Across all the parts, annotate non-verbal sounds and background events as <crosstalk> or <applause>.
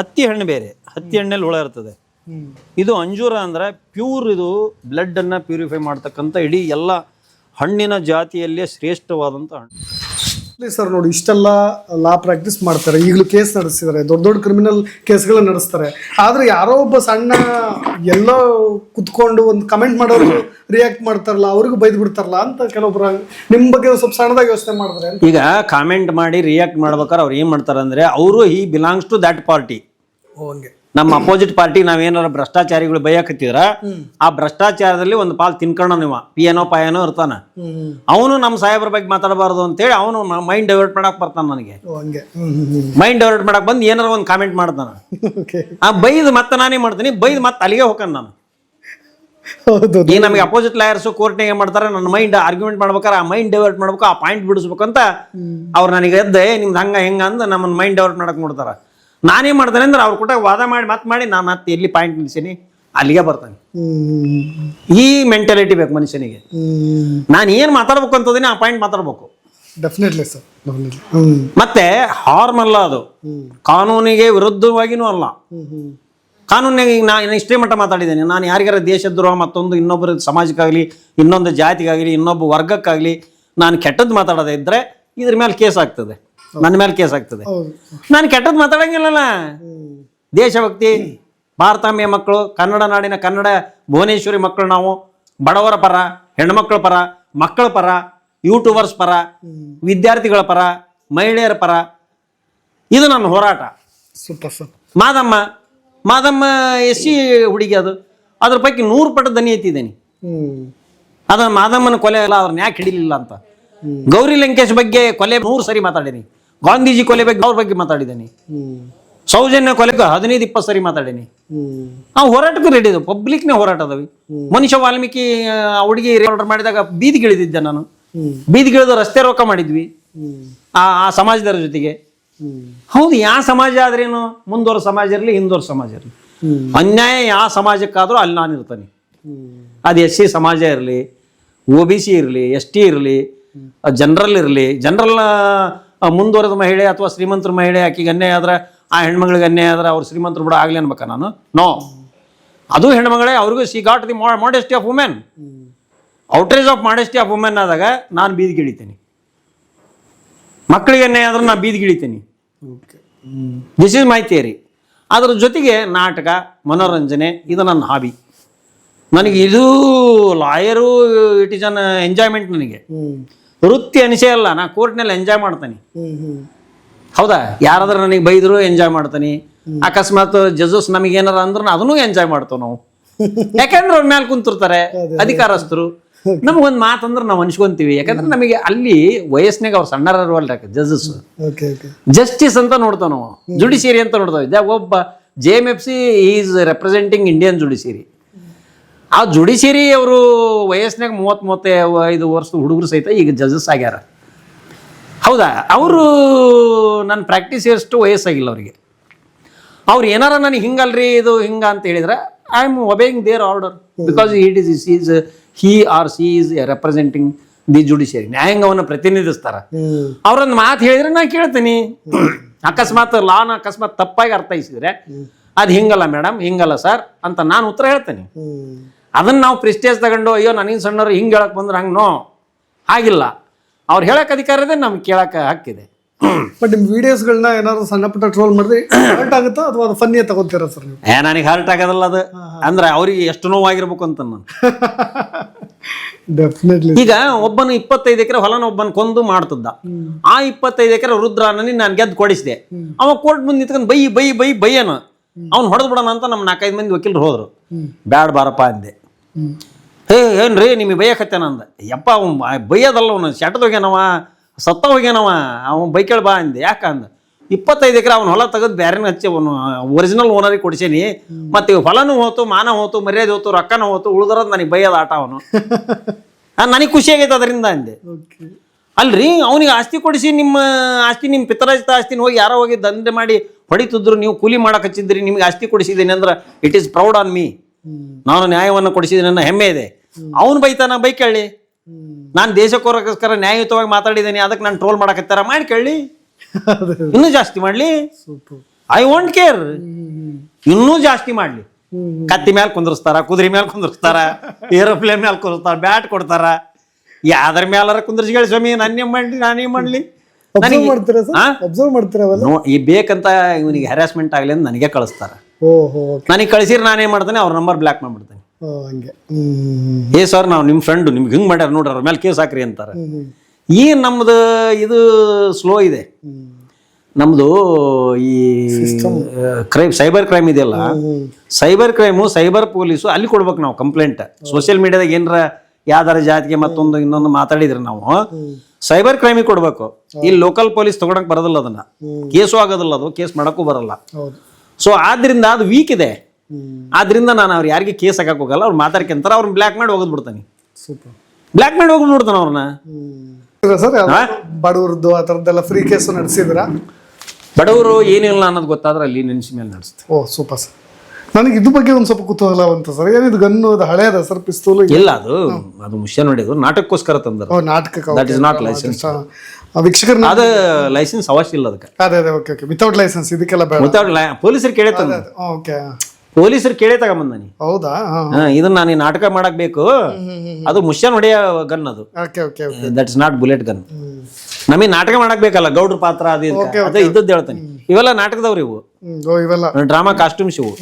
ಹತ್ತಿ ಹಣ್ಣು ಬೇರೆ. ಹತ್ತಿ ಹಣ್ಣಲ್ಲಿ ಹುಳ ಇರ್ತದೆ. ಇದು ಅಂಜೂರ ಅಂದ್ರೆ ಪ್ಯೂರ್ ಇದು ಬ್ಲಡ್ ಅನ್ನ ಪ್ಯೂರಿಫೈ ಮಾಡ್ತಕ್ಕಂಥ ಇಡೀ ಎಲ್ಲ ಹಣ್ಣಿನ ಜಾತಿಯಲ್ಲೇ ಶ್ರೇಷ್ಠವಾದಂಥ ಹಣ್ಣು. ಸರ್ ನೋಡಿ ಇಷ್ಟೆಲ್ಲ ಲಾ ಪ್ರಾಕ್ಟೀಸ್ ಮಾಡ್ತಾರೆ. ಈಗಲೂ ಕೇಸ್ ನಡೆಸಿದ್ದಾರೆ. ದೊಡ್ಡ ದೊಡ್ಡ ಕ್ರಿಮಿನಲ್ ಕೇಸ್ಗಳನ್ನ ನಡೆಸ್ತಾರೆ. ಆದ್ರೆ ಯಾರೋ ಒಬ್ಬ ಸಣ್ಣ ಎಲ್ಲೋ ಕುತ್ಕೊಂಡು ಒಂದು ಕಮೆಂಟ್ ಮಾಡೋರು ರಿಯಾಕ್ಟ್ ಮಾಡ್ತಾರಲ್ಲ ಅವ್ರಿಗೂ ಬೈದು ಬಿಡ್ತಾರಲ್ಲ ಅಂತ ಕೆಲವೊಬ್ರು ನಿಮ್ ಬಗ್ಗೆ ಸ್ವಲ್ಪ ಸಣ್ಣದಾಗಿ ಯೋಚನೆ ಮಾಡಿದ್ರೆ? ಈಗ ಕಾಮೆಂಟ್ ಮಾಡಿ ರಿಯಾಕ್ಟ್ ಮಾಡ್ಬೇಕಾದ್ರೆ ಅವ್ರು ಏನು ಮಾಡ್ತಾರೆ ಅಂದ್ರೆ ಅವರು he belongs to that party ನಮ್ಮ ಅಪೋಸಿಟ್ ಪಾರ್ಟಿ ಏನಾರ ಭ್ರಷ್ಟಾಚಾರಿಗಳು ಬೈಯಕತ್ತಿದ್ರ ಆ ಭ್ರಷ್ಟಾಚಾರದಲ್ಲಿ ಒಂದು ಪಾಲ್ ತಿನ್ಕೊಂಡ ನೀವ ಪಿ ಏನೋ ಪಾಯನೋ ಇರ್ತಾನ. ಅವನು ನಮ್ಮ ಸಾಹೇಬ್ರ ಬಗ್ಗೆ ಮಾತಾಡಬಾರ್ದು ಅಂತೇಳಿ ಅವನು ಮೈಂಡ್ ಡೈವರ್ಟ್ ಮಾಡಕ್ ಬರ್ತಾನ ನನಗೆ. ಮೈಂಡ್ ಡೈವರ್ಟ್ ಮಾಡಕ್ ಬಂದ್ ಏನಾರ ಒಂದು ಕಾಮೆಂಟ್ ಮಾಡ್ತಾನ. ಆ ಬೈದು ಮತ್ತೆ ನಾನೇ ಮಾಡ್ತೀನಿ ಬೈದು ಮತ್ತೆ ಅಲ್ಲಿಗೆ ಹೋಗ್ತಾನ ನಾನು. ಈ ನಮಗೆ ಅಪೋಸಿಟ್ ಲಾಯರ್ಸ್ ಕೋರ್ಟ್ನಾಗ ಏನ್ ಮಾಡ್ತಾರೆ ನನ್ನ ಮೈಂಡ್ ಆರ್ಗ್ಯುಮೆಂಟ್ ಮಾಡ್ಬೇಕಾರೆ ಆ ಮೈಂಡ್ ಡೈವರ್ಟ್ ಮಾಡ್ಬೇಕು ಆ ಪಾಯಿಂಟ್ ಬಿಡಿಸ್ಬೇಕು ಅಂತ ಅವ್ರು ನನಗೆ ಎದ್ದೆ ನಿಮ್ದು ಹಂಗ ಹೆಂಗ ಅಂದ ನಮ್ಮನ್ನ ಮೈಂಡ್ ಡೈವರ್ಟ್ ಮಾಡಕ್ ನೋಡ್ತಾರ. ನಾನೇನ್ ಮಾಡ್ತಾನೆ ಅಂದ್ರೆ ಅವ್ರ ಕೂಟ ವಾದ ಮಾಡಿ ಮತ್ತೆ ಮಾಡಿ ನಾನು ಮತ್ತೆ ಎಲ್ಲಿ ಪಾಯಿಂಟ್ ನಿಲ್ಸೀನಿ? ಅಲ್ಲಿಗೆ ಬರ್ತಾನೆ. ಈ ಮೆಂಟಾಲಿಟಿ ಬೇಕು ಮನುಷ್ಯನಿಗೆ. ನಾನು ಏನು ಮಾತಾಡ್ಬೇಕು ಅಂತದೀನಿ ಆ ಪಾಯಿಂಟ್ ಮಾತಾಡ್ಬೇಕು. ಡೆಫಿನೆಟ್ಲಿ ಸರ್ ಮತ್ತೆ ಹಾರ್ಮ್ ಅಲ್ಲ ಅದು ಕಾನೂನಿಗೆ ವಿರುದ್ಧವಾಗಿನೂ ಅಲ್ಲ. ಕಾನೂನಿಗೆ ಈಗ ನಾನು ಇಷ್ಟೇ ಮಟ್ಟ ಮಾತಾಡಿದ್ದೇನೆ. ನಾನು ಯಾರಿಗಾರ ದೇಶದ್ರೋಹ ಮತ್ತೊಂದು ಇನ್ನೊಬ್ಬರ ಸಮಾಜಕ್ಕಾಗಲಿ ಇನ್ನೊಂದು ಜಾತಿಗಾಗಲಿ ಇನ್ನೊಬ್ಬ ವರ್ಗಕ್ಕಾಗಲಿ ನಾನು ಕೆಟ್ಟದ್ದು ಮಾತಾಡೋದೇ ಇದ್ರೆ ಇದ್ರ ಮೇಲೆ ಕೇಸ್ ಆಗ್ತದೆ. ನನ್ನ ಮೇಲೆ ಕೇಸ್ ಆಗ್ತದೆ. ನಾನು ಕೆಟ್ಟದ್ದು ಮಾತಾಡಂಗಿಲ್ಲಲ್ಲ. ದೇಶಭಕ್ತಿ ಭಾರತಾಂಬೆಯ ಮಕ್ಕಳು ಕನ್ನಡ ನಾಡಿನ ಕನ್ನಡ ಭುವನೇಶ್ವರಿ ಮಕ್ಕಳು ನಾವು ಬಡವರ ಪರ ಹೆಣ್ಮಕ್ಳ ಪರ ಮಕ್ಕಳ ಪರ ಯೂಟ್ಯೂಬರ್ಸ್ ಪರ ವಿದ್ಯಾರ್ಥಿಗಳ ಪರ ಮಹಿಳೆಯರ ಪರ ಇದು ನನ್ನ ಹೋರಾಟ. Super Madamma Madamma S C ಹುಡುಗಿ ಅದು. ಅದ್ರ ಪೈಕಿ ನೂರು ಪಟ್ಟು ದನಿ ಎತ್ತಿದ್ದೇನೆ. ಅದನ್ನ ಅದ ಮಾದಮ್ಮನ ಕೊಲೆ ಅಲ್ಲ ಅವ್ರನ್ನ ಯಾಕೆ ಹಿಡಿಲಿಲ್ಲ ಅಂತ. ಗೌರಿ ಲಂಕೇಶ್ ಬಗ್ಗೆ ಕೊಲೆ ನೂರು ಸರಿ ಮಾತಾಡೀನಿ ಗಾಂಧೀಜಿ ಕೊಲೆ ಬಗ್ಗೆ ಅವ್ರ ಬಗ್ಗೆ ಮಾತಾಡಿದ್ದೀನಿ. ಸೌಜನ್ಯ ಕೊಲೆಗೆ ಹದಿನೈದು ಇಪ್ಪತ್ತು ಸರಿ ಮಾತಾಡೀನಿ. ಆ ನಾವು ಹೋರಾಟಕ್ಕೂ ರೆಡಿ ಇದ್ದವು ಪಬ್ಲಿಕ್ನೇ ಹೋರಾಟ ಅದವಿ. ಮನುಷ್ಯ ವಾಲ್ಮೀಕಿ ಹುಡುಗಿ ಆರ್ಡರ್ ಮಾಡಿದಾಗ ಬೀದಿಗಿಳಿದಿದ್ದೆ ನಾನು. ಬೀದಿಗಿಳಿದು ಬೀದಿಗೆ ರಸ್ತೆ ರೋಕ ಮಾಡಿದ್ವಿ. ಆ ಆ ಸಮಾಜದವ್ರ ಜೊತೆಗೆ. ಹೌದು ಯಾವ ಸಮಾಜ ಆದ್ರೇನು? ಮುಂದೋರ ಸಮಾಜ ಇರಲಿ ಹಿಂದೋರ ಸಮಾಜ ಇರಲಿ. ಅನ್ಯಾಯ ಯಾವ ಸಮಾಜಕ್ಕಾದ್ರೂ ಅಲ್ಲಿ ನಾನು ಇರ್ತಾನೆ. ಅದು ಎಸ್ ಸಿ ಸಮಾಜ ಇರಲಿ ಒ ಬಿ ಸಿ ಇರಲಿ ಎಸ್ ಟಿ ಇರಲಿ ಜನರಲ್ ಇರಲಿ ಜನರಲ್ ಮುಂದುವರೆದ ಮಹಿಳೆ ಅಥವಾ ಶ್ರೀಮಂತರ ಮಹಿಳೆ ಆಕಿಗೆ ಅನ್ಯಾಯ ಆದ್ರೆ ಆ ಹೆಣ್ಮಗಳಿಗೆ ಅನ್ಯಾಯ ಆದ್ರೆ ಅವ್ರು ಶ್ರೀಮಂತರು ಬಿಡ ಆಗ್ಲಿ ಅನ್ಬೇಕ ನಾನು? ನೋ ಅದು ಹೆಣ್ಮಗಳೇ, ಅವ್ರಿಗೂ she got the modesty of women outrage of modesty of women ಆದಾಗ ನಾನು ಬೀದಿಗೆ ಇಳಿತೀನಿ ಮಕ್ಕಳಿಗೆ ಅನ್ಯಾಯ ಆದ್ರೆ ನಾನು ಬೀದಿಗೆ ಇಳಿತೇನೆ ದಿಸ್ ಇಸ್ ಮೈ ಥಿಯರಿ ಅದರ ಜೊತೆಗೆ ನಾಟಕ, ಮನೋರಂಜನೆ, ಇದು ನನ್ನ ಹಾಬಿ ನನಗೆ ಇದು lawyer it is an enjoyment ನನಗೆ. ವೃತ್ತಿ ಅನಿಸೇ ಅಲ್ಲ ನಾ ಕೋರ್ಟ್ನಲ್ಲಿ ಎಂಜಾಯ್ ಮಾಡ್ತೀನಿ. ಹೌದಾ? ಯಾರಾದ್ರೂ ನನಗೆ ಬೈದ್ರು ಎಂಜಾಯ್ ಮಾಡ್ತೀನಿ. ಅಕಸ್ಮಾತ್ ಜಜಸ್ ನಮಗೆ ಏನಾರ ಅಂದ್ರೆ ಅದನ್ನು ಎಂಜಾಯ್ ಮಾಡ್ತೇವೆ ನಾವು. <laughs> ಯಾಕಂದ್ರೆ ಅವ್ರ ಮ್ಯಾಲೆ ಕುಂತಿರ್ತಾರೆ ಅಧಿಕಾರಸ್ಥರು. <laughs> ನಮಗೊಂದು ಮಾತಂದ್ರೆ ನಾವು ಅನ್ಸ್ಕೊಂತೀವಿ. ಯಾಕಂದ್ರೆ ನಮಗೆ ಅಲ್ಲಿ ವಯಸ್ಸಿನಾಗ ಅವ್ರು ಸಣ್ಣರಲ್ರಿ ಜಜಸ್ ಜಸ್ಟಿಸ್ ಅಂತ ನೋಡ್ತಾವ ನಾವು. ಜುಡಿಷಿಯರಿ ಅಂತ ನೋಡ್ತಾವೆ. ಒಬ್ಬ J M F C is representing Indian judiciary ಆ ಜುಡಿಷಿಯರಿ ಅವರು ವಯಸ್ಸಿನಾಗ ಮೂವತ್ತ್ ಐದು ವರ್ಷದ ಹುಡುಗರು ಸಹಿತ ಈಗ ಜಜಸ್ ಆಗ್ಯಾರ. ಹೌದಾ? ಅವರು ನನ್ನ ಪ್ರಾಕ್ಟೀಸ್ ಎಷ್ಟು ವಯಸ್ಸಾಗಿಲ್ಲ ಅವರಿಗೆ. ಅವ್ರು ಏನಾರ ನನಗೆ ಹಿಂಗಲ್ರಿ ಇದು ಹಿಂಗ ಅಂತ ಹೇಳಿದ್ರೆ I am obeying their order because it is is is he or she is representing the judiciary ನ್ಯಾಯಾಂಗವನ್ನು ಪ್ರತಿನಿಧಿಸ್ತಾರ. ಅವರನ್ನ ಅವ್ರೊಂದು ಮಾತು ಹೇಳಿದ್ರೆ ನಾನು ಕೇಳ್ತೀನಿ. ಅಕಸ್ಮಾತ್ ಲಾನ್ ಅಕಸ್ಮಾತ್ ತಪ್ಪಾಗಿ ಅರ್ಥೈಸಿದ್ರೆ ಅದು ಹಿಂಗಲ್ಲ ಮೇಡಮ್ ಹಿಂಗಲ್ಲ ಸರ್ ಅಂತ ನಾನು ಉತ್ತರ ಹೇಳ್ತೇನೆ. ಅದನ್ನ ನಾವು ಪ್ರಿಸ್ಟೇಜ್ ತಗೊಂಡು ಅಯ್ಯೋ ನನಗೆ ಸಣ್ಣವ್ರು ಹಿಂಗೆ ಹೇಳಕ್ಕೆ ಬಂದ್ರೆ ಹಂಗೆ ನೋ. ಆಗಿಲ್ಲ. ಅವ್ರು ಹೇಳಕ್ಕೆ ಅಧಿಕಾರ ಇದೆ ನಮ್ಗೆ ಕೇಳಕ್ಕೆ ಹಕ್ಕಿದೆ ಬಟ್ ನಿಮ್ಮ ವಿಡಿಯೋಸ್ಗಳನ್ನ ಏನಾದ್ರು ಸಣ್ಣ ಪುಟ್ಟ ಟ್ರೋಲ್ ಮಾಡಿದ್ರೆ ಹರ್ಟ್ ಆಗುತ್ತಾ ಅಥವಾ ಅದು ಫನ್ನಿಯ ತಗೋತೀರಾ ಸರ್ ನೀವು? ಏ ನನಗೆ ಹರ್ಟ್ ಆಗೋದಲ್ಲ ಅದು. ಅಂದ್ರೆ ಅವ್ರಿಗೆ ಎಷ್ಟು ನೋವಾಗಿರ್ಬೇಕು ಅಂತ ನಾನು. <laughs> ಡೆಫಿನೆಟ್ಲಿ ಈಗ ಒಬ್ಬನು ಇಪ್ಪತ್ತೈದು ಎಕರೆ ಹೊಲನ ಒಬ್ಬನ ಕೊಂದು ಮಾಡ್ತಿದ್ದ. ಆ ಇಪ್ಪತ್ತೈದು ಎಕರೆ ರುದ್ರನನಿ ನಾನು ಗೆದ್ದು ಕೊಡಿಸಿದೆ. ಅವ ಕೋರ್ಟ್ ಮುಂದೆ ನಿಂತ್ಕೊಂಡು ಬೈ ಬೈ ಬೈ ಬೈಯನು. ಅವ್ನು ಹೊಡೆದು ಬಿಡೋಣ ಅಂತ ನಮ್ಮ ನಾಲ್ಕೈದು ಮಂದಿ ವಕೀಲರು ಹೋದ್ರು. ಬ್ಯಾಡ ಬಾರಪ್ಪ ಅಂದೆ. ಹೇ ಏನ್ರಿ ನಿಮಗೆ ಬೈಯಕತ್ತೇನ ಅಂದ ಯಪ್ಪ ಅವ್ನು ಬೈಯೋದಲ್ಲ ಅವನು. ಶೆಟ್ಟದ ಹೋಗ್ಯಾನವ ಸತ್ತ ಹೋಗ್ಯಾನವ. ಅವನು ಬೈಕೇಳಿ ಬಾ ಅಂದೆ. ಯಾಕ ಅಂದ? ಇಪ್ಪತ್ತೈದು ಎಕರೆ ಅವ್ನ ಹೊಲ ತೆಗೆದು ಬೇರೆನ ಹಚ್ಚಿ ಅವನು ಒರಿಜಿನಲ್ ಓನರಿಗೆ ಕೊಡ್ಸೀನಿ. ಮತ್ತೆ ಹೊಲನೂ ಹೋತು ಮಾನ ಹೋತು ಮರ್ಯಾದೆ ಹೋತು ರೊಕ್ಕನೂ ಹೋತು ಉಳ್ದರದ್ ನನಗೆ ಬೈಯೋದು ಆಟ ಅವನು. <laughs> ನನಗೆ ಖುಷಿ ಆಗೈತೆ ಅದರಿಂದ ಅಂದೆ. ಅಲ್ರಿ ಅವನಿಗೆ ಆಸ್ತಿ ಕೊಡಿಸಿ ನಿಮ್ಮ ಆಸ್ತಿ ನಿಮ್ಮ ಪಿತರಾಜಿತ ಆಸ್ತಿನ ಹೋಗಿ ಯಾರೋ ಹೋಗಿ ದಂಧೆ ಮಾಡಿ ಹೊಡಿತಿದ್ರು ನೀವು ಕೂಲಿ ಮಾಡಕ್ ಹಚ್ಚಿದ್ರಿ ನಿಮ್ಗೆ ಆಸ್ತಿ ಕೊಡಿಸಿದ್ದೀನಿ ಅಂದ್ರೆ it is proud on me ನಾನು ನ್ಯಾಯವನ್ನು ಕೊಡಿಸಿದ್ದೀನಿ ನನ್ನ ಹೆಮ್ಮೆ ಇದೆ. ಅವನು ಬೈತಾನ ಬೈ ಕೇಳಿ. ಹ್ಮ್. ನಾನು ದೇಶಕ್ಕೋರಕ್ಕೋಸ್ಕರ ನ್ಯಾಯಯುತವಾಗಿ ಮಾತಾಡಿದ್ದೀನಿ ಅದಕ್ಕೆ ನಾನು ಟ್ರೋಲ್ ಮಾಡಕತ್ತಾರ ಮಾಡಿ ಕೇಳಿ. ಇನ್ನೂ ಜಾಸ್ತಿ ಮಾಡಲಿ. ಐ ವಾಂಟ್ ಕೇರ್ ಇನ್ನೂ ಜಾಸ್ತಿ ಮಾಡ್ಲಿ. ಕತ್ತಿ ಮೇಲೆ ಕುಂದ್ರಸ್ತಾರ ಕುದುರೆ ಮೇಲೆ ಕುಂದ್ರಸ್ತಾರ ಏರೋಪ್ಲೇನ್ ಮೇಲೆ ಕುಂದಿರ್ತಾರ ಬ್ಯಾಟ್ ಕೊಡ್ತಾರ. ಯಾವ್ದ್ರ ಮೇಲಾರ ಕುಂದ್ರಿಸ್ಕೊಳ್ಳಿ ಸ್ವಾಮಿ ನಾನೇ ಮಾಡ್ಲಿ ನಾನೇ ಮಾಡ್ಲಿ? ಅಬ್ಸರ್ವ್ ಮಾಡ್ತೀರಾ ಸರ್? ಅಬ್ಸರ್ವ್ ಮಾಡ್ತೀರಾ ಅವೆಲ್ಲ? ನೋ ಈ ಬೇಕಂತ ಇವನಿಗೆ ಹ್ಯಾರಾಸ್ಮೆಂಟ್ ಆಗಲಿ ಅಂತ ನನಗೆ ಕಳಿಸ್ತಾರ. ಓಹೋ ನನಗೆ ಕಳಿಸಿರ್ ನಾನೇನ್ ಮಾಡ್ತೇನೆ ಅವ್ರ ನಂಬರ್ ಬ್ಲಾಕ್ ಮಾಡ್ಬಿಡ್ತೇನೆ. ಹಂಗೆ. ಏ ಸರ್ ನಾವು ನಿಮ್ಮ ಫ್ರೆಂಡ್ ನಿಮ್ಗೆ ಹಿಂಗೆ ಮಾಡ್ಯಾರ ನೋಡ್ರಿ ಅವ್ರ ಮೇಲೆ ಕೇಸ್ ಹಾಕ್ರಿ ಅಂತಾರೆ. ಈ ನಮ್ದು ಇದು ಸ್ಲೋ ಇದೆ? ನಮ್ಮದು ನಮ್ದು ಈ ಕ್ರೈಮ್ ಸೈಬರ್ ಕ್ರೈಮ್ ಇದೆಯಲ್ಲ ಸೈಬರ್ ಕ್ರೈಮು ಸೈಬರ್ ಪೊಲೀಸು ಅಲ್ಲಿ ಕೊಡ್ಬೇಕು ನಾವು ಕಂಪ್ಲೇಂಟ್ ಸೋಷಿಯಲ್ ಮೀಡಿಯಾದಾಗ ಏನರ ಯಾವ್ದಾರ ಜಾತಿಗೆ ಮತ್ತೊಂದು ಇನ್ನೊಂದು ಮಾತಾಡಿದ್ರೆ ನಾವು ಸೈಬರ್ ಕ್ರೈಮಿಗೆ ಕೊಡ್ಬೇಕು. ಇಲ್ಲಿ ಲೋಕಲ್ ಪೊಲೀಸ್ ತಗೊಳಕ್ ಬರೋದಿಲ್ಲ ಅದನ್ನ. ಕೇಸು ಆಗೋದಿಲ್ಲ ಅದು ಕೇಸ್ ಮಾಡಕ್ಕೂ ಬರಲ್ಲ. ಸೊ ಆದ್ರಿಂದ ಅದು ವೀಕ್ ಇದೆ. ಆದ್ರಿಂದ ನಾನು ಅವ್ರು ಯಾರಿಗೆ ಕೇಸ್ ಹಾಕಕ್ ಹೋಗಲ್ಲ ಅವ್ರು ಮಾತಾಡ್ಕೊಂತಾರ ಅವ್ರನ್ನ ಬ್ಲ್ಯಾಕ್ ಮಾಡಿ ಹೋಗ್ಬಿಡ್ತಾನೆ ಸೂಪರ್ ಬ್ಲ್ಯಾಕ್ ಮಾಡಿ ಹೋಗಿ ನೋಡ್ತಾನ ಅವ್ರನ್ನ ಸರ್ ಬಡವ್ರದ್ದು ಆ ಥರದ್ದೆಲ್ಲ ಫ್ರೀ ಕೇಸು ನಡೆಸಿದ್ರ? ಬಡವರು ಏನಿಲ್ಲ ಅನ್ನೋದು ಗೊತ್ತಾದ್ರೆ ಅಲ್ಲಿ ನೆನ್ಸಿ ಮೇಲೆ ನಡೆಸ್ತೀವಿ ಓ ಸೂಪರ್ ಸರ್ ನನಗೆ ಇದ್ರ ಬಗ್ಗೆ ಒಂದು ಸ್ವಲ್ಪ ಕುತೂಹಲ ಅಂತ ಸರ್ ಏನಿದು ಗನ್ನು ಅದು ಹಳೆಯದ ಸರ್ ಪಿಸ್ತೂಲು ಇಲ್ಲ ಅದು ಅದು ಮುಷ್ಯ ನೋಡಿದ್ರು ನಾಟಕಕ್ಕೋಸ್ಕರ ತಂದರು. ಓ ನಾಟಕ ದಟ್ ಇಸ್ ನಾಟ್ ಲೈಸೆನ್ಸ್ ವೀಕ್ಷಕರನ್ನ ಅದು ಲೈಸೆನ್ಸ್ ಅವಶ್ಯ ಇಲ್ಲ ಅದಕ್ಕೆ. ಅದೇ ಅದೇ ಓಕೆ ಓಕೆ ವಿತೌಟ್ ಲೈಸೆನ್ಸ್ ಇದಕ್ಕೆಲ್ಲ ಬೇಡ. ವಿತೌಟ್ ಪೊಲೀಸರು ಕೇಳೇ ತಂದ. ಓಕೆ ಪೊಲೀಸರು ಕೇಳೇ ನೀ ಹೌದಾ? ಹಾಂ ಹಾ. ಇದನ್ನ ನಾನು ನಾಟಕ ಮಾಡಕ್ ಬೇಕು. ಅದು ಮುಷ್ಯ ನೋಡಿಯ ಗನ್ ಅದು. Okay okay that is not bullet gun ನಮಗೆ ನಾಟಕ ಮಾಡಕ್ ಬೇಕಲ್ಲ ಗೌಡ್ರ ಪಾತ್ರ. ಅದು ಇದ್ದದ್ದು ಹೇಳ್ತಾನೆ. ಇವೆಲ್ಲ ನಾಟಕದವ್ರು ಇವು. ಓ ಇವೆಲ್ಲ. ಡ್ರಾಮಾ ಕಾಸ್ಟ್ಯೂಮ್ಸ್ ಇವು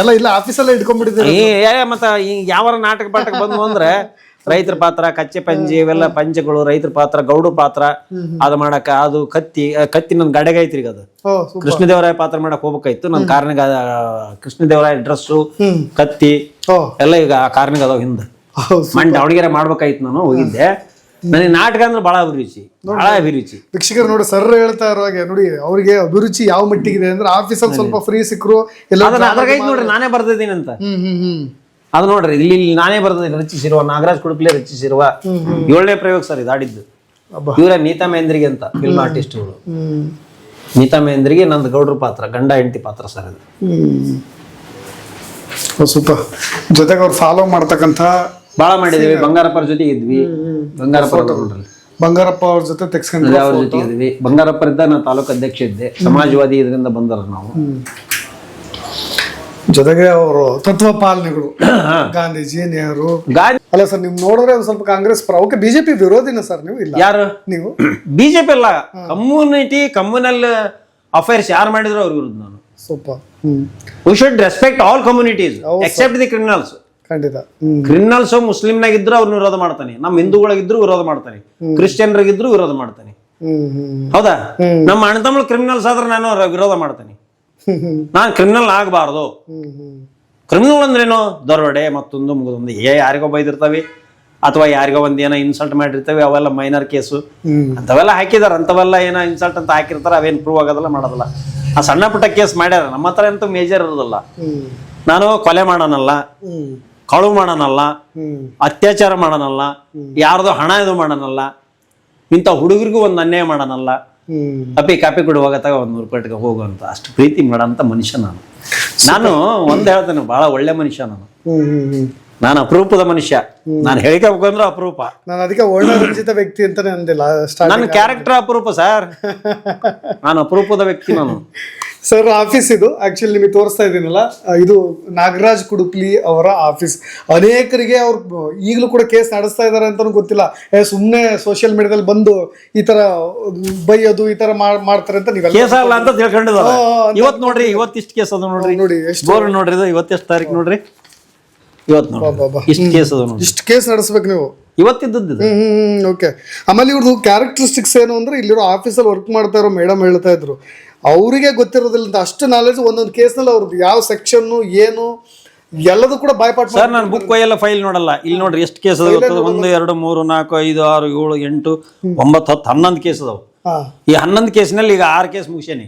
ಎಲ್ಲ ಇಲ್ಲ ಆಫೀಸಲ್ಲೇ ಇಟ್ಕೊಂಡ್ಬಿಟ್ಟಿದ್ದೀರಿ ಏ ಮತ್ತ ಈ ಯಾವಾರ ನಾಟಕ ಪಾಠಕ ಬಂದ್ವು ಅಂದ್ರೆ ರೈತರ ಪಾತ್ರ ಕಚ್ಚೆ ಪಂಜಿ ಇವೆಲ್ಲ ಪಂಚಗಳು ರೈತರ ಪಾತ್ರ ಗೌಡ್ರ ಪಾತ್ರ ಅದು ಮಾಡಕ ಅದು ಕತ್ತಿ ಆ, ಕತ್ತಿ ನನ್ ಗಡೆಗ ಐತ್ರಿ ಈಗ ಅದು. Oh super. ಕೃಷ್ಣದೇವರಾಯ ಪಾತ್ರ ಮಾಡಕ್ ಹೋಗ್ಬೇಕಾಯ್ತು. ನನ್ ಕಾರಣಗ ಕೃಷ್ಣದೇವರಾಯ ಡ್ರೆಸ್ಸು ಕತ್ತಿ ಓ. ಎಲ್ಲ ಈಗ ಆ ಕಾರ್ನಾಗ ಅದಾವ ಹಿಂದೆ ಹೌದು ಮಣ್ಣು ದಾವಣಗೆರೆ ಮಾಡ್ಬೇಕಾಯ್ತು ನಾನು ಹೋಗಿದ್ದೆ. ನನಗೆ ನಾಟಕ ಅಂದ್ರೆ ಬಹಳ ಅಭಿರುಚಿ ಬಹಳ ಅಭಿರುಚಿ. ವೀಕ್ಷಕರು ನೋಡಿ ಸರ್ ಹೇಳ್ತಾ ಇರುವಾಗೆ ನೋಡಿ ಅವರಿಗೆ ಅಭಿರುಚಿ ಯಾವ ಮಟ್ಟಿಗಿದೆ ಅಂದ್ರೆ ಆಫೀಸಲ್ಲಿ ಸ್ವಲ್ಪ ಫ್ರೀ ಸಿಕ್ಕರು ಎಲ್ಲ ಅದ್ರಾಗೈತ್ ನೋಡ್ರಿ ನಾನೇ ಬರ್ತಿದ್ದೀನಿ ಅಂತ. ಅದು ನೋಡ್ರಿ ಇಲ್ಲಿ ಇಲ್ಲಿ ನಾನೇ ಬರ್ದಿದ್ದೀನಿ ರಚಿಸಿರುವ ನಾಗರಾಜ್ ಕುಡುಪ್ಲೆ ರಚಿಸಿರುವ ಏಳನೇ ಪ್ರಯೋಗ ಸರ್ ಇದು ಆಡಿದ್ದು. ಇವರ ನೀತಾ ಮೇಂದ್ರಿಗೆ ಅಂತ ಫಿಲ್ಮ್ ಆರ್ಟಿಸ್ಟ್ಗಳು ನೀತಾ ಮೇಂದ್ರಿಗೆ ನಂದು ಗೌಡ್ರ ಪಾತ್ರ ಗಂಡ ಹೆಂಡತಿ ಪಾತ್ರ ಸರ್ ಅದು. ಸೂಪರ್ ಜೊತೆಗೆ ಅವ್ರು ಫಾಲೋ ಮಾಡ್ತಕ್ಕಂಥ ಭಾಳ ಮಾಡಿದೀವಿ. ಬಂಗಾರಪ್ಪರ ಜೊತೆ ಇದ್ವಿ. ಬಂಗಾರಪ್ಪ ಬಂಗಾರಪ್ಪ ಅವ್ರ ಜೊತೆ ತೆಗ್ಸ್ಕೊಂಡು ಅವ್ರ ಜೊತೆ ಇದ್ವಿ. ಬಂಗಾರಪ್ಪ ಇದ್ದ ನಾನು ತಾಲೂಕು ಅಧ್ಯಕ್ಷ ಇದ್ದೆ. ಸಮಾಜವಾದಿ ಇದರಿಂದ ಬಂದರ ನಾವು. ಜೊತೆಗೆ ಅವರು ತತ್ವ ಪಾಲನೆಗಳು. ಗಾಂಧೀಜಿ ನೆಹರು. ಅಲ್ಲ ಸರ್ ನೀವು ನೋಡಿದ್ರೆ ಒಂದು ಸ್ವಲ್ಪ ಕಾಂಗ್ರೆಸ್ ಪರ ಓಕೆ ಬಿಜೆಪಿ ವಿರೋಧಿನ ಸರ್ ನೀವು ಇಲ್ಲ? ಯಾರು? ನೀವು? <clears throat> ಬಿಜೆಪಿ ಅಲ್ಲ. ಕಮ್ಯುನಿಟಿ ಕಮ್ಯುನಲ್ ಅಫೇರ್ಸ್ ಯಾರು ಮಾಡಿದ್ರು ಅವ್ರ ವಿರುದ್ಧ ನಾನು. Super. Hmm. We should respect all communities except the criminals ಖಂಡಿತ. ಕ್ರಿಮಿನಲ್ಸ್ ಮುಸ್ಲಿಂನಾಗಿದ್ರು ಅವ್ರನ್ನ ವಿರೋಧ ಮಾಡ್ತಾನೆ. ನಮ್ಮ ಹಿಂದೂಗಳಿದ್ರು ವಿರೋಧ ಮಾಡ್ತಾನೆ. ಕ್ರಿಶ್ಚಿಯನ್ರಿಗಿದ್ರು ವಿರೋಧ ಮಾಡ್ತಾನೆ. ಹೌದಾ? ನಮ್ಮ ಅಣ್ಣ ತಮ್ಮ ಕ್ರಿಮಿನಲ್ಸ್ ಆದ್ರೆ ನಾನು ವಿರೋಧ ಮಾಡ್ತಾನೆ. ನಾನು ಕ್ರಿಮಿನಲ್ ಆಗಬಾರ್ದು. ಕ್ರಿಮಿನಲ್ ಅಂದ್ರೇನು? ದರೋಡೆ ಮತ್ತೊಂದು ಮುಗಿದೊಂದು. ಏ ಯಾರಿಗೋ ಬೈದಿರ್ತಾವೆ? ಅಥವಾ ಯಾರಿಗೋ ಒಂದ್ ಏನೋ ಇನ್ಸಲ್ಟ್ ಮಾಡಿರ್ತಾವೆ? ಅವೆಲ್ಲ ಮೈನರ್ ಕೇಸು ಅಂಥವೆಲ್ಲ ಹಾಕಿದಾರೆ. ಅಂಥವೆಲ್ಲ ಏನೋ ಇನ್ಸಲ್ಟ್ ಅಂತ ಹಾಕಿರ್ತಾರೆ. ಅವೇನು ಪ್ರೂವ್ ಆಗೋದಲ್ಲ ಮಾಡೋದಲ್ಲ. ಆ ಸಣ್ಣ ಪುಟ್ಟ ಕೇಸ್ ಮಾಡ್ಯಾರ. ನಮ್ಮ ಹತ್ರ ಅಂತೂ ಮೇಜರ್ ಇರೋದಿಲ್ಲ. ನಾನು ಕೊಲೆ ಮಾಡೋನಲ್ಲ. ಹ್ಮ್. ಕಳು ಮಾಡೋನಲ್ಲ ಅತ್ಯಾಚಾರ ಮಾಡೋನಲ್ಲ ಯಾರ್ದೋ ಹಣ ಇದು ಮಾಡನಲ್ಲ ಇಂಥ ಹುಡುಗರಿಗೂ ಒಂದು ಅನ್ಯಾಯ ಮಾಡೋನಲ್ಲ. ಅಪ್ಪಿ ಕಾಪಿ ಕೊಡುವಾಗ ತಗ ಒಂದು ನೂರು ರೂಪಾಯಿಗೆ ಹೋಗುವಂತ ಅಷ್ಟು ಪ್ರೀತಿ ಮಾಡೋಂಥ ಮನುಷ್ಯ ನಾನು. ನಾನು ಒಂದು ಹೇಳ್ತೇನೆ ಬಹಳ ಒಳ್ಳೆ ಮನುಷ್ಯ ನಾನು. ನಾನು ಅಪರೂಪದ ಮನುಷ್ಯ. ನಾನು ಹೇಳ್ಕೋಬೇಕು ಅಂದ್ರೆ ಅಪರೂಪ. ನಾನು ಅದಕ್ಕೆ ವರ್ಣರಂಜಿತ ವ್ಯಕ್ತಿ ಅಂತಾನೆ ಅಂದಿಲ್ಲ ನನ್ನ ಕ್ಯಾರೆಕ್ಟರ್ ಅಪರೂಪ ಸರ್ <laughs> ನಾನು ಅಪರೂಪದ ವ್ಯಕ್ತಿ ನಾನು. ಸರ್ ಆಫೀಸ್ ಇದು. ಆಕ್ಚುಲಿ ನಿಮಗೆ ತೋರಿಸ್ತಾ ಇದ್ದೀನಲ್ಲ. ಇದು ನಾಗರಾಜ್ ಕುಡುಪ್ಲಿ ಅವರ ಆಫೀಸ್ ಅನೇಕರಿಗೆ ಅವ್ರು ಈಗಲೂ ಕೂಡ ಕೇಸ್ ನಡೆಸ್ತಾ ಇದ್ದಾರೆ ಅಂತಲೂ ಗೊತ್ತಿಲ್ಲ. ಏ ಸುಮ್ಮನೆ ಸೋಷಿಯಲ್ ಮೀಡಿಯಾದಲ್ಲಿ ಬಂದು ಈ ತರ ಬೈಯೋದು ಈ ತರ ಮಾಡ್- ಮಾಡ್ತಾರೆ ಅಂತ ನೀವು ಕೇಸ್ ಅಲ್ಲ ಅಂತ ತಿಳ್ಕೊಂಡಿದ್ದಾರೆ. ಇವತ್ತು ನೋಡ್ರಿ ಇವತ್ತು ಇಷ್ಟು ಕೇಸ್ ಅದು ನೋಡ್ರಿ. ನೋಡಿ ಎಷ್ಟು ನೋಡ್ರಿ ಇದು ಇವತ್ತೆಷ್ಟು ತಾರೀಕು ನೋಡ್ರಿ. ಇವತ್ತು. ಇಷ್ಟು ಕೇಸ್ ಅದ ನೋಡ್ರಿ. ಇಷ್ಟು ಕೇಸ್ ನಡೆಸ್ಬೇಕು ನೀವು. ಇವತ್ತಿದ್ದದ್ದು ಇದು. ಹ್ಮ್ ಹ್ಮ್ ಓಕೆ ಆಮೇಲೆ ಇವ್ರದ್ದು ಕ್ಯಾರೆಕ್ಟರಿಸ್ಟಿಕ್ಸ್ ಏನು ಅಂದ್ರೆ ಇಲ್ಲಿರೋ ಆಫೀಸಲ್ಲಿ ವರ್ಕ್ ಮಾಡ್ತಾ ಇರೋ ಮೇಡಮ್ ಹೇಳ್ತಾ ಇದ್ರು. ಅವರಿಗೆ ಗೊತ್ತಿರೋದಿಲ್ಲ ಅಂತ. ಅಷ್ಟು ನಾಲೆಜ್ ಒಂದೊಂದು ಕೇಸ್ನಲ್ಲಿ ಅವ್ರದ್ದು ಯಾವ ಸೆಕ್ಷನ್ ಏನು ಎಲ್ಲದೂ ಕೂಡ ಬಾಯ್ಪಾಟ್ ಸರ್ ನಾನು ಬುಕ್ ಎಲ್ಲ ಫೈಲ್ ನೋಡಲ್ಲ. ಇಲ್ಲಿ ನೋಡ್ರಿ ಎಷ್ಟು ಕೇಸ್ ಅದಾವ ಗೊತ್ತದ? ಒಂದು ಎರಡು ಮೂರು ನಾಲ್ಕು ಐದು ಆರು ಏಳು ಎಂಟು ಒಂಬತ್ತು ಹತ್ತು ಹನ್ನೊಂದು ಕೇಸ್ ಅದಾವ. ಹಾ. ಈ ಹನ್ನೊಂದು ಕೇಸ್ನಲ್ಲಿ ಈಗ ಆರು ಕೇಸ್ ಮುಗಿಸೇನಿ.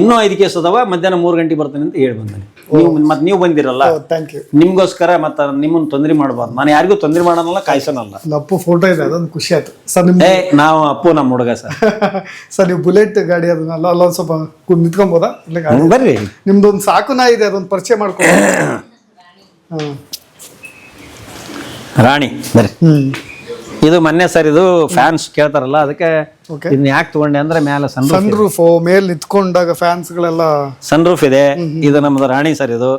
ಇನ್ನೂ ಐದು ಕೇಸ್ ಅದಾವ. ಮಧ್ಯಾಹ್ನ ಮೂರು ಗಂಟೆ ಬರ್ತಾನೆ ಅಂತ ಹೇಳಿ ಬಂದಾನೆ. ನೀವು ಮತ್ತೆ ನೀವು ಬಂದಿರಲ್ಲ. ಥ್ಯಾಂಕ್ ಯು ನಿಮ್ಗೋಸ್ಕರ ಮತ್ತೆ ನಿಮ್ಮನ್ನ ತೊಂದರೆ ಮಾಡಬಾರ್ದು. ನಾನು ಯಾರಿಗೂ ತೊಂದರೆ ಮಾಡೋನಲ್ಲ ಕಾಯ್ಸೋನಲ್ಲ. ಅಪ್ಪು ಫೋಟೋ ಇದೆ ಅದೊಂದು ಖುಷಿ ಆಯ್ತು. ಸರ್ ನಿಮ್ ಏ ನಾವು ಅಪ್ಪು ನಮ್ಮ ಹುಡುಗ ಸರ್. <laughs> ಸರ್ ನೀವು ಬುಲೆಟ್ ಗಾಡಿ ಅದನ್ನೆಲ್ಲ ಅಲ್ಲೊಂದು ಸ್ವಲ್ಪ ಕು- ನಿಂತ್ಕೊಬೋದಾ? ಇಲ್ಲ ಗಾಡಿ ಬರ್ರಿ. ನಿಮ್ದೊಂದು ಸಾಕು ನಾ ಇದೆ ಅದೊಂದು ಪರಿಚಯ ಮಾಡ್ಕೊಂಡು <coughs> ಹಾಂ ರಾಣಿ ಬರ್ರಿ. ಹ್ಮ್. ಇದು ಮೊನ್ನೆ ಸರ್ ಇದು ಫ್ಯಾನ್ಸ್ ಕೇಳ್ತಾರಲ್ಲ ಅದಕ್ಕೆ. ಇದನ್ನ ಯಾಕೆ ತಗೊಂಡೆ ಅಂದ್ರೆ ಮೇಲೆ ಸನ್ ಸನ್ ರೂಫ್ ಮೇಲ್ ನಿಂತ್ಕೊಂಡಾಗ ಫ್ಯಾನ್ಸ್ ಗಳೆಲ್ಲ ಸನ್ ರೂಫ್ ಇದೆ ಇದು ನಮ್ದು ರಾಣಿ ಸರ್ ಇದು.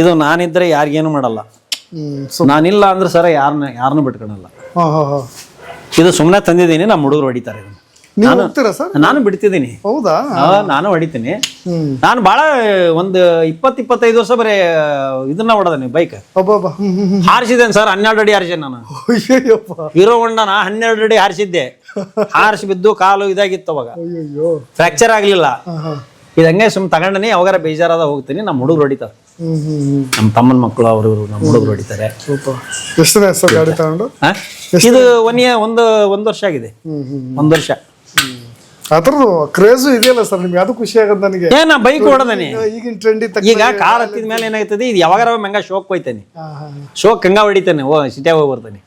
ಇದು ನಾನಿದ್ರೆ ಯಾರಿಗೇನು ಮಾಡಲ್ಲ. ನಾನಿಲ್ಲ ಅಂದ್ರೆ ಸರ್ ಯಾರನ್ನ ಯಾರನ್ನು ಬಿಟ್ಕೊಳಲ್ಲ. ಇದು ಸುಮ್ಮನೆ ತಂದಿದ್ದೀನಿ ನಮ್ಮ ಹುಡುಗರು ಹೊಡಿತಾರೆ ಇದನ್ನ. ನೀವು ಹೋಗ್ತೀರಾ ಸರ್? ನಾನು ಬಿಡ್ತಿದ್ದೀನಿ. ಹೌದಾ? ನಾನು ಹೊಡಿತೀನಿ. ನಾನು ಬಹಳ ಒಂದು ಇಪ್ಪತ್ ಇಪ್ಪತ್ತೈದು ವರ್ಷ ಬರೀ ಇದನ್ನ ಹೊಡೆದನಿ ಬೈಕ್ ಒಬ್ಬೊಬ್ಬ ಹಾರಿಸಿದ್ದೇನೆ ಸರ್ ಹನ್ನೆರಡು ಅಡಿ ಹಾರಿಸಿದೆ ನಾನು. ಹೀರೋ ಹೊಂಡನ ಹನ್ನೆರಡು ಅಡಿ ಹಾರಿಸಿದ್ದೆ. ಹಾರಿಸಿ ಬಿದ್ದು ಕಾಲು ಇದಾಗಿತ್ತು ಅವಾಗ. ಫ್ರಾಕ್ಚರ್ ಆಗ್ಲಿಲ್ಲ. ಇದಂಗೆ ಸುಮ್ ತಗೊಂಡನಿ ಯಾವಾಗಾರ ಬೇಜಾರಾದ ಹೋಗ್ತೀನಿ. ನಮ್ಮ ಹುಡುಗರು ಹೊಡಿತಾರೆ. ನಮ್ಮ ತಮ್ಮನ ಮಕ್ಕಳು ಅವರು ಇವರು ನಮ್ಮ ಹುಡುಗರು ಹೊಡಿತಾರೆ. ಎಷ್ಟು ಗಾಡಿ ತಗೊಂಡು? ಇದು ಒನ್ ಒಂದು ಒಂದು ವರ್ಷ ಆಗಿದೆ. ಒಂದು ವರ್ಷ. ಅದ್ರದ್ದು ಕ್ರೇಜು ಇದೆಯಲ್ಲ ಸರ್ ನಿಮ್ಗೆ? ಅದು ಖುಷಿ ಆಗದ್ ನನಗೆ. ಏ ನಾ ಬೈಕ್ ಹೊಡೆದನಿ ಈಗಿನ ಟ್ರೆಂಡ್ ಇತ್ತು ಈಗ ಕಾರ್ ಹತ್ತಿದ ಮೇಲೆ ಏನಾಗ್ತದೆ? ಇದು ಯಾವಾಗಾರ ಮಂಗ ಶೋಕ್ ಹೋಯ್ತಾನೆ. ಶೋಕ್ ಹಂಗ ಹೊಡಿತಾನೆ. ಓ ಸಿಟಿಯಾಗ ಹೋಗಿ ಬರ್ತಾನೆ.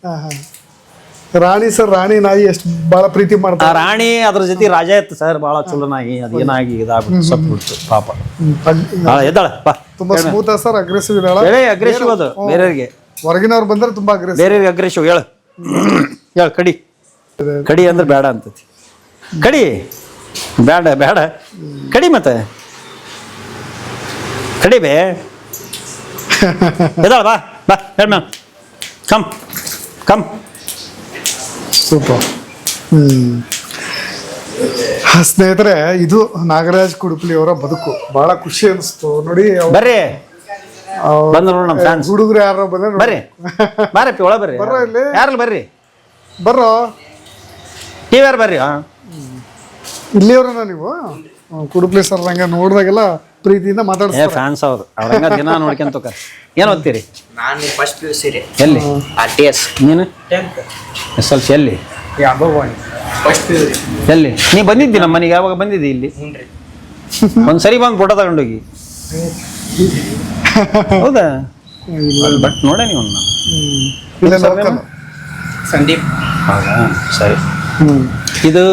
ರಾಣಿ ಸರ್ ರಾಣಿ ನಾಯಿ ಎಷ್ಟು ಬಹಳ ಪ್ರೀತಿ ಮಾಡ್ತಾರೆ. ರಾಣಿ ಅದ್ರ ಜೊತೆ ರಾಜ ಇತ್ತು ಸರ್ ಭಾಳ ಚಲೋನಾಗಿ ಅದೇನಾಗಿ ಇದಾಗ್ಬಿಟ್ಟು ಸತ್ತು ಬಿಡ್ತು ಪಾಪ. ಎದ್ದಾಳ ಬಾ. ತುಂಬಾ ಸ್ಮೂತ್ ಸರ್ ಅಗ್ರೆಸಿವ್ ಇದಾಳ ಹೇಳಿ ಅಗ್ರೆಸಿವ್ ಅದು ಬೇರೆಯವ್ರಿಗೆ. ಹೊರಗಿನವ್ರು ಬಂದ್ರೆ ತುಂಬಾ ಅಗ್ರೆಸಿವ್ ಬೇರೆಯವ್ರಿಗೆ ಅಗ್ರೆಸಿವ್ ಹೇಳು. ಹೇಳು ಕಡಿ. ಕಡಿ ಅಂದ್ರೆ ಬೇಡ ಅಂತತಿ. ಕಡಿ ಬೇಡ ಬೇಡ ಕಡಿ ಮತ್ತೆ. ಕಡಿ ಬೇ. <laughs> ಬಾ ಬಾ ಹೇಳ ಕಮ್ ಕಮ್. ಸೂಪರ್. ಸ್ನೇಹಿತರೆ ಇದು ನಾಗರಾಜ್ ಕುಡುಪ್ಲಿ ಅವರ ಬದುಕು. ಬಹಳ ಖುಷಿ ಅನಿಸ್ತು. ನೋಡಿ ಬರ್ರಿ. ಬಂದ್ರು ನಮ್ಮ ಫ್ಯಾನ್ಸ್ ಹುಡುಗರು ಯಾರೋ ಬಂದ್ರೆ. ಬರ್ರಿ. ಬರ್ರಿ ಒಳ ಬರ್ರಿ. ಬರ್ರೋ ಇಲ್ಲಿ. ಯಾರಲ್ಲಿ ಬರ್ರಿ? ಬರ್ರೋ. ಟಿ ಯಾರು ಬರ್ರಿ ಹಾಂ? ಇಲ್ಲಿಯವ್ರನ್ನ ನೀವು? ಕುಡುಪ್ಲಿ ಸರ್ ಹಂಗ ನೋಡಿದಾಗೆಲ್ಲ ಪ್ರೀತಿಯಿಂದ ಏ ಮಾತಾಡ್ತಾರೆ ಫ್ಯಾನ್ಸ್ ಅವ್ರು. ಅವ್ರಂಗ ದಿನ ನೋಡ್ಕೊಂತ ಏನು ಓದ್ತೀರಿ? ನಾನು ಫಸ್ಟ್ ಪಿ ಯು ಸಿ ರೀ. ಎಲ್ಲಿ? ಆರ್ ಟಿ ಎಸ್ ನೀನು? ಎಸ್ ಎಲ್ ಸಿ ಎಲ್ಲಿ? ಫಸ್ಟ್ ಪಿ ಯು ಎಲ್ಲಿ? ನೀ ಬಂದಿದ್ದಿ ನಮ್ಮ ಮನೆಗೆ ಯಾವಾಗ ಬಂದಿದ್ದಿ ಇಲ್ಲಿ? ಒಂದ್ ಸರಿ ಬಂದು ಫೋಟೋ ತಗೊಂಡೋಗಿ. ಹೌದಾ? ಬಟ್ ನೋಡ ನೀವು. ಸಂದೀಪ್. ಹೌದಾ? ಸರಿ. ಹ್ಮ್. ಇದು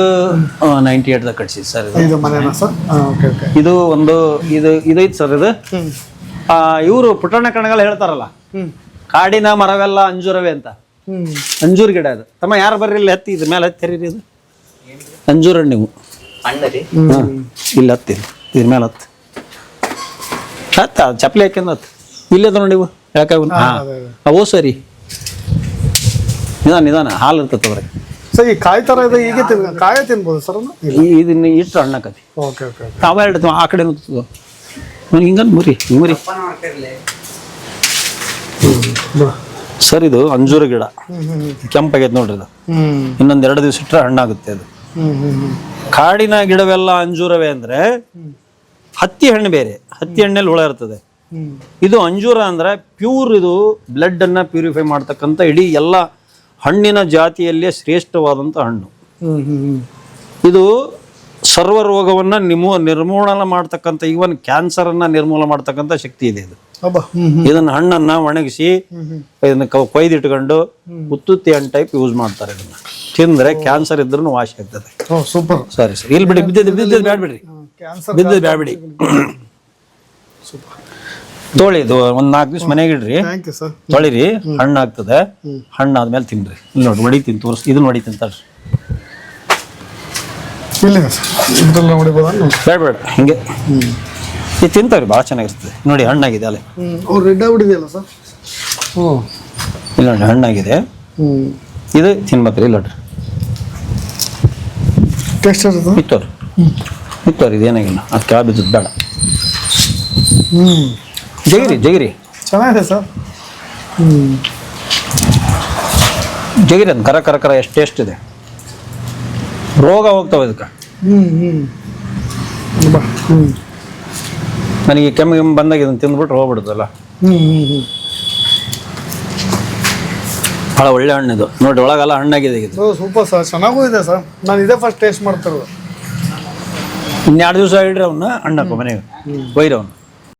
ನೈಂಟಿ ಏಟ್ದಾಗ ಕಟ್ಸಿ ಸರ್ ಇದು. ಇದು ಮನೆನಾ ಸರ್ ಓಕೆ ಓಕೆ ಇದು ಒಂದು ಇದು ಇದೈತ್ ಸರ್ ಇದು. ಹ್ಮ್. ಇವರು ಪುಟ್ಟಣ್ಣ ಕಣಗಳು ಹೇಳ್ತಾರಲ್ಲ ಹ್ಮ್. ಕಾಡಿನ ಮರವೆಲ್ಲ ಅಂಜೂರವೇ ಅಂತ. ಹ್ಮ್. ಅಂಜೂರ್ ಗಿಡ ಅದು. ತಮ್ಮ ಯಾರು ಬರ್ರಿ ಇಲ್ಲಿ ಹತ್ತಿ ಇದ್ರ ಮೇಲೆ ಹತ್ತಿರಿ ಇದು? ಅಂಜೂರ ನೀವು. ಹಾಂ ಇಲ್ಲಿ ಹತ್ತಿ ಇದ್ರ ಮೇಲೆ ಹತ್ತು. ಹತ್ತ ಚಪ್ಪಲಿ ಹಾಕ್ಯಂದ ಹತ್ತು. ಇಲ್ಲೇ ಅದ ನೋಡಿ ನೀವು ಯಾಕಾಗ. ಅವು ಸರಿ. ನಿಧಾನ ನಿಧಾನ. ಹಾಲು ಇರ್ತೈತೆ ಅದ್ರಾಗ. ಸರ್ ಈ ಕಾಯಿ ತರ ಇದೆ ಹೀಗೆ ತಿನ್ ಕಾಯೇ ತಿನ್ಬೋದು ಸರ್ ಇದನ್ನ ಇಷ್ಟು ಹಣ್ಣಕತಿ ಓಕೆ ಓಕೆ ಹೇಳ್ತೀವಿ ಆ ಕಡೆ ಹಿಂಗಂದ್ ಮುರಿ ಮುರಿ. ಸರ್ ಇದು ಅಂಜೂರ ಗಿಡ. ಕೆಂಪಾಗೈತೆ ನೋಡ್ರಿ ಇದು. ಇನ್ನೊಂದ್ ಎರಡು ದಿವಸ ಇಟ್ಟರೆ ಹಣ್ಣಾಗುತ್ತೆ ಅದು. ಕಾಡಿನ ಗಿಡವೆಲ್ಲ ಅಂಜೂರವೇ ಅಂದ್ರೆ ಹತ್ತಿ ಹಣ್ಣು ಬೇರೆ. ಹತ್ತಿ ಹಣ್ಣಲ್ಲಿ ಹುಳ ಇರ್ತದೆ. ಇದು ಅಂಜೂರ ಅಂದ್ರೆ ಪ್ಯೂರ್ ಇದು ಬ್ಲಡ್ ಅನ್ನ ಪ್ಯೂರಿಫೈ ಮಾಡ್ತಕ್ಕಂಥ ಇಡೀ ಎಲ್ಲ ಹಣ್ಣಿನ ಜಾತಿಯಲ್ಲೇ ಶ್ರೇಷ್ಠವಾದಂಥ ಹಣ್ಣು. ಇದು ಸರ್ವ ರೋಗವನ್ನ ನಿಮೂ ನಿರ್ಮೂಲನ ಮಾಡ್ತಕ್ಕಂಥ ಈವನ್ ಕ್ಯಾನ್ಸರನ್ನು ನಿರ್ಮೂಲ ಮಾಡ್ತಕ್ಕಂಥ ಶಕ್ತಿ ಇದೆ ಇದು. ಇದನ್ನ ಹಣ್ಣನ್ನ ಒಣಗಿಸಿ ಇದನ್ನ ಕೊಯ್ದಿಟ್ಕೊಂಡು ಉತ್ತುತ್ತಿ ಹಣ್ಣು ಟೈಪ್ ಯೂಸ್ ಮಾಡ್ತಾರೆ ಇದನ್ನ. ತಿಂದ್ರೆ ಕ್ಯಾನ್ಸರ್ ಇದ್ರೂ ವಾಸಿ ಆಗ್ತದೆ. ಸೂಪರ್ ಸರಿ ಸರಿ. ಇಲ್ಲಿ ಬಿಡಿ ಬಿದ್ದಿದ್ದು ಬಿದ್ದಿದ್ದು ಬ್ಯಾಡ್ಬಿಡ್ರಿ. ಕ್ಯಾನ್ಸರ್ ಬಿದ್ದಿದ್ದು ಬ್ಯಾಡ್ಬಿಡಿ. ಬಿಡಿ <clears throat> ತೊಳಿ ಇದು ಒಂದ್ ನಾಲ್ಕು ದಿವಸ ಮನೆಗೆ ಇಡ್ರಿ. ಥ್ಯಾಂಕ್ ಯು ಸರ್ ತೊಳಿರಿ ಹಣ್ಣು ಆಗ್ತದೆ. ಹಣ್ಣು ಆದ್ಮೇಲೆ ತಿನ್ರಿ. ಇಲ್ಲಿ ನೋಡಿ ಹೊಡಿತೀನಿ ತೋರಿಸ್ ಇದನ್ನ ಹೊಡಿತೀನಿ ತಡ್ರಿ ಇಲ್ಲ ಸರ್ ಬೇಡ ಬೇಡ ಹಿಂಗೆ. ಇದು ತಿಂತಾವ್ರಿ ಭಾಳ ಚೆನ್ನಾಗಿರ್ತದೆ. ನೋಡಿ ಹಣ್ಣಾಗಿದೆ ಅಲ್ಲೇ ಹ್ಮ್. ಅವ್ರು ರೆಡ್ ಆಗ್ಬಿಟ್ಟಿದೆಯಲ್ಲ ಸರ್ ಹ್ಞೂ ಇಲ್ಲ ನೋಡಿ ಹಣ್ಣಾಗಿದೆ. ಇದು ತಿನ್ಬೇಕ್ರಿ ಇಲ್ಲ ನೋಡ್ರಿ. ಟೇಸ್ಟ್ ಇರ್ತದೆ ಇತ್ತವ್ರಿ ಇತ್ತವ್ರಿ ಇದೇನಾಗಿಲ್ಲ. ಅದು ಕೆಳ ಬಿದ್ದದ್ದು ಬೇಡ. ಹ್ಮ್. ಜಗಿರಿ ಜಗಿರಿ. ಚೆನ್ನಾಗಿದೆ ಸರ್. ಹ್ಞೂ ಜಗಿರಿ ಅದು ಕರ ಕರ ಕರ ಎಷ್ಟು ಟೇಸ್ಟ್ ಇದೆ? ರೋಗ ಹೋಗ್ತಾವೆ ಇದಕ್ಕೆ? ನನಗೆ ಕೆಮ್ಮು ಕೆಮ್ಮು ಬಂದಾಗ ಇದನ್ನು ತಿಂದ್ಬಿಟ್ರೆ ಹೋಗ್ಬಿಡುತ್ತಲ್ಲ? ಭಾಳ ಒಳ್ಳೆ ಹಣ್ಣಿದು ನೋಡಿ ಒಳಗೆಲ್ಲ ಹಣ್ಣಾಗಿದೆ ಇದು. ಸೂಪರ್ ಸರ್ ಚೆನ್ನಾಗೂ ಇದೆ ಸರ್ ನಾನು ಇದೇ ಫಸ್ಟ್ ಟೇಸ್ಟ್ ಮಾಡ್ತಿರೋದು. ಇನ್ನೆರಡು ದಿವಸ ಇಡ್ರಿ ಅವನ್ನ ಹಣ್ಣು ಮನೆಗೆ. ಬೈರವನು ಅವನು.